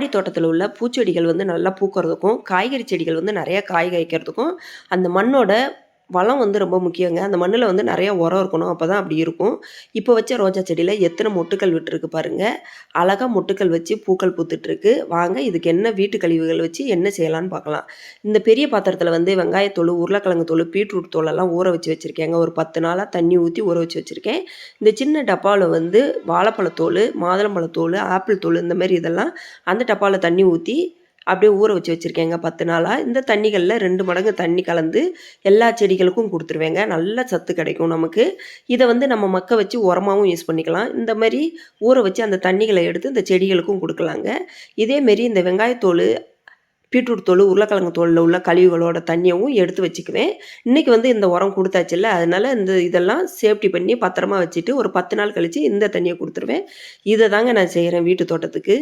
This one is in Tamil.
மாடி தோட்டத்தில் உள்ள பூச்செடிகள் வந்து நல்லா பூக்கிறதுக்கும் காய்கறி செடிகள் வந்து நிறைய காய் காய்க்கிறதுக்கும் அந்த மண்ணோட வளம் வந்து ரொம்ப முக்கியங்க. அந்த மண்ணில் வந்து நிறைய உரம் இருக்கணும். அப்போ தான் அப்படி இருக்கும். இப்போ வச்ச ரோஜா செடியில் எத்தனை மொட்டுக்கள் விட்டுருக்கு பாருங்கள் அழகாக மொட்டுக்கள் வச்சு பூக்கள் பூத்துட்ருக்கு வாங்க இதுக்கு என்ன வீட்டு கழிவுகள் வச்சு என்ன செய்யலாம்னு பார்க்கலாம். இந்த பெரிய பாத்திரத்தில் வந்து வெங்காயத்தோல் உருளைக்கிழங்கு தோல் பீட்ரூட் தோலெல்லாம் ஊற வச்சு வச்சுருக்கேங்க. ஒரு பத்து நாளாக தண்ணி ஊற்றி ஊற வச்சு வச்சுருக்கேன். இந்த சின்ன டப்பாவில் வந்து வாழைப்பழத்தோல் மாதுளம்பழத்தோல் ஆப்பிள் தோல் இந்த மாதிரி இதெல்லாம் அந்த டப்பாவில் தண்ணி ஊற்றி அப்படியே ஊற வச்சு வச்சுருக்கேங்க. பத்து நாளாக இந்த தண்ணிகளில் ரெண்டு மடங்கு தண்ணி கலந்து எல்லா செடிகளுக்கும் கொடுத்துருவேங்க. நல்ல சத்து கிடைக்கும் நமக்கு. இதை வந்து நம்ம மக்க வச்சு உரமாகவும் யூஸ் பண்ணிக்கலாம். இந்த மாதிரி ஊற வச்சு அந்த தண்ணிகளை எடுத்து இந்த செடிகளுக்கும் கொடுக்கலாங்க. இதேமாரி இந்த வெங்காயத்தோல் பீட்ரூட் தோல் உருளைக்கிழங்கு தோலில் உள்ள கழிவுகளோட தண்ணியவும் எடுத்து வச்சுக்குவேன். இன்றைக்கி வந்து இந்த உரம் கொடுத்தாச்சுல்ல அதனால் இந்த இதெல்லாம் சேஃப்டி பண்ணி பத்திரமா வச்சுட்டு ஒரு பத்து நாள் கழித்து இந்த தண்ணியை கொடுத்துருவேன். இதை தாங்க நான் செய்கிறேன் வீட்டு தோட்டத்துக்கு.